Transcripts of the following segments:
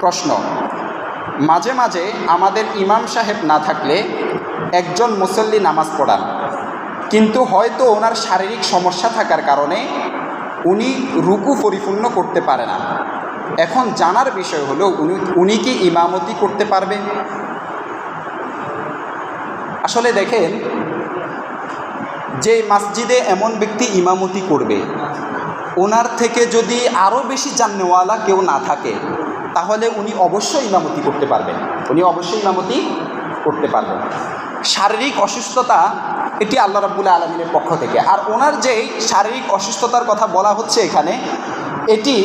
প্রশ্ন। মাঝে মাঝে আমাদের ইমাম সাহেব না থাকলে একজন মুসল্লি নামাজ পড়ান। কিন্তু হয়তো ওনার শারীরিক সমস্যা থাকার কারণে উনি রুকু পরিপূর্ণ করতে পারে না। এখন জানার বিষয় হলো, উনি উনি কি ইমামতি করতে পারবেন আসলে দেখেন, যে মসজিদে এমন ব্যক্তি ইমামতি করবে, ওনার থেকে যদি আরও বেশি জাননেওয়ালা কেউ না থাকে তাহলে উনি অবশ্যই ইমামতি করতে পারবেন। উনি অবশ্যই ইমামতি করতে পারবেন। শারীরিক অসুস্থতা এটি আল্লাহ রাবুল্লাহ আলমিনের পক্ষ থেকে। আর ওনার যে শারীরিক অসুস্থতার কথা বলা হচ্ছে এখানে, এটি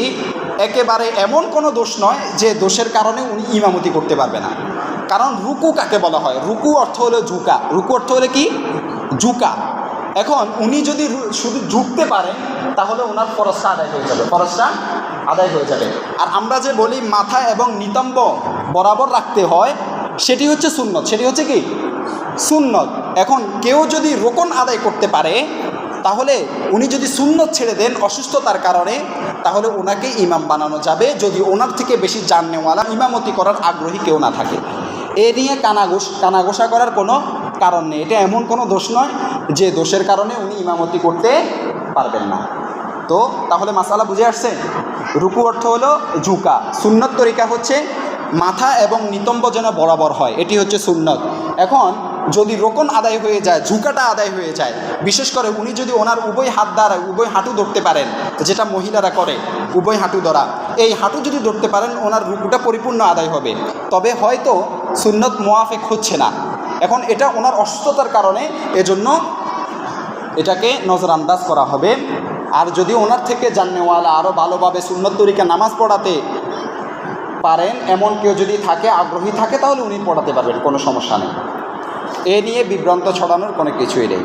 একেবারে এমন কোনো দোষ নয় যে দোষের কারণে উনি ইমামতি করতে পারবে না। কারণ রুকু কাকে বলা হয়? রুকু অর্থ হলো ঝুঁকা। রুকু অর্থ হলো কি? ঝুঁকা। এখন উনি যদি শুধু ঝুঁকতে পারেন, তাহলে ওনার ফরসটা আদায় হয়ে যাবে। ফরসটা আদায় হয়ে যাবে। আর আমরা যে বলি মাথা এবং নিতম্ব বরাবর রাখতে হয়, সেটি হচ্ছে সুন্নত। সেটি হচ্ছে কি? সুন্নত। এখন কেউ যদি রোকন আদায় করতে পারে, তাহলে উনি যদি সুন্নত ছেড়ে দেন অসুস্থতার কারণে, তাহলে ওনাকে ইমাম বানানো যাবে। যদি ওনার থেকে বেশি জাননেওয়ালা, ইমামতি করার আগ্রহী কেউ না থাকে। এ নিয়ে কানাঘোষ কানাঘোষা করার কোনো কারণ নেই। এটা এমন কোনো দোষ নয় যে দোষের কারণে উনি ইমামতি করতে পারবেন না। তো তাহলে মাসালা বুঝে আসছে? রুকু অর্থ হলো ঝুঁকা। সুন্নত তরিকা হচ্ছে মাথা এবং নিতম্ব যেন বরাবর হয়। এটি হচ্ছে সুন্নত। এখন যদি রোকন আদায় হয়ে যায়, ঝুঁকাটা আদায় হয়ে যায়, বিশেষ করে উনি যদি ওনার উভয় হাত দ্বারা, উভয় হাঁটু ধরতে পারেন, যেটা মহিলারা করে, উভয় হাঁটু ধরা, এই হাঁটু যদি ধরতে পারেন, ওনার রুকুটা পরিপূর্ণ আদায় হবে। তবে হয়তো সুন্নত মোয়াফেক হচ্ছে না। এখন এটা ওনার অসুস্থতার কারণে এজন্য এটাকে নজরআন্দাজ করা হবে। আর যদি ওনার থেকে জাননেওয়ালা আরও ভালোভাবে সুন্নত তরিকা নামাজ পড়াতে পারেন, এমন কেউ যদি থাকে, আগ্রহী থাকে, তাহলে উনি পড়াতে পারবেন, কোনো সমস্যা নেই। এ নিয়ে বিভ্রান্ত ছড়ানোর কোনো কিছুই নেই।